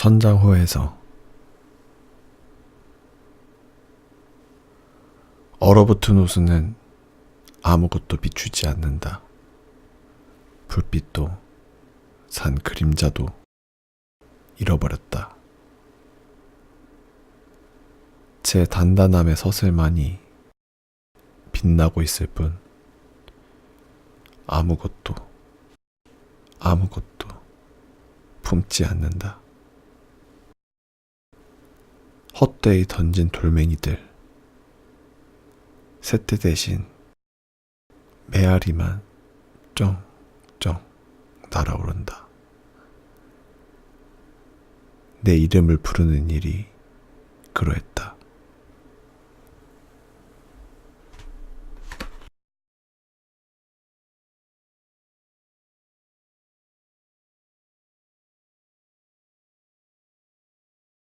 천장호에서 얼어붙은 호수는 아무것도 비추지 않는다. 불빛도 산 그림자도 잃어버렸다. 제 단단함의 서슬만이 빛나고 있을 뿐 아무것도 아무것도 품지 않는다. 헛되이 던진 돌멩이들 새떼 대신 메아리만 쩡쩡 날아오른다. 내 이름을 부르는 일이 그로했다.